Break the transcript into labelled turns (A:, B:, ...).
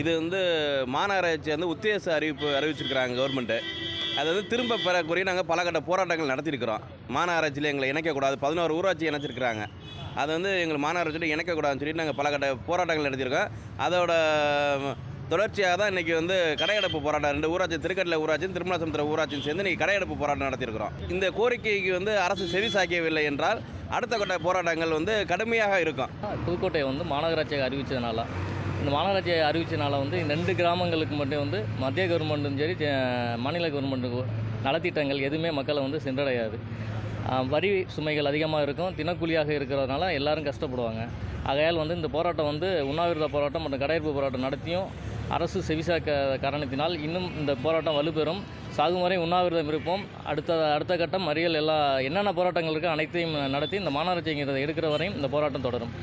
A: இது வந்து மாநகராட்சி வந்து உத்தேச அறிவிப்பு அறிவிச்சிருக்கிறாங்க கவர்மெண்ட்டு அது வந்து திரும்ப பெறக்குரிய நாங்கள் பல கட்ட போராட்டங்கள் நடத்தியிருக்கிறோம். மாநகராட்சியில் எங்களை இணைக்கக்கூடாது. பதினோரு ஊராட்சி இணைச்சிருக்கிறாங்க. அது வந்து எங்கள் மாநகராட்சியில் இணைக்கக்கூடாதுன்னு சொல்லி நாங்கள் பல கட்ட போராட்டங்கள் நடத்தியிருக்கோம். அதோட தொடர்ச்சியாக தான் இன்றைக்கி வந்து கடையடைப்பு போராட்டம். ரெண்டு ஊராட்சி திருக்கட்டில் ஊராட்சியும் திருமலாசமுத்திர ஊராட்சியும் சேர்ந்து இன்றைக்கி கடையடைப்பு போராட்டம் நடத்தியிருக்கிறோம். இந்த கோரிக்கைக்கு வந்து அரசு செவி சாய்க்கவில்லை என்றால் அடுத்த கட்ட போராட்டங்கள் வந்து கடுமையாக இருக்கும்.
B: புதுக்கோட்டையை வந்து மாநகராட்சியாக அறிவித்ததுனால இந்த மாநகராட்சி அறிவித்தனால வந்து இந்த ரெண்டு கிராமங்களுக்கு மட்டும் வந்து மத்திய கவர்மெண்ட்டும் சரி மாநில கவர்மெண்ட்டுக்கும் நலத்திட்டங்கள் எதுவுமே மக்களை வந்து சென்றடையாது. வரி சுமைகள் அதிகமாக இருக்கும் தினக்கூலியாக இருக்கிறதுனால எல்லோரும் கஷ்டப்படுவாங்க. ஆகையால் வந்து இந்த போராட்டம் வந்து உண்ணாவிரத போராட்டம் மற்றும் கடையெடுப்பு போராட்டம் நடத்தியும் அரசு செவிசாக்க காரணத்தினால் இன்னும் இந்த போராட்டம் வலுப்பெறும். சாகுமுறை உண்ணாவிரதம் இருப்போம். அடுத்த அடுத்த கட்டம் மறியல் எல்லா என்னென்ன போராட்டங்கள் இருக்கோ அனைத்தையும் நடத்தி இந்த மாநகராட்சிங்கிறத எடுக்கிற வரையும் இந்த போராட்டம் தொடரும்.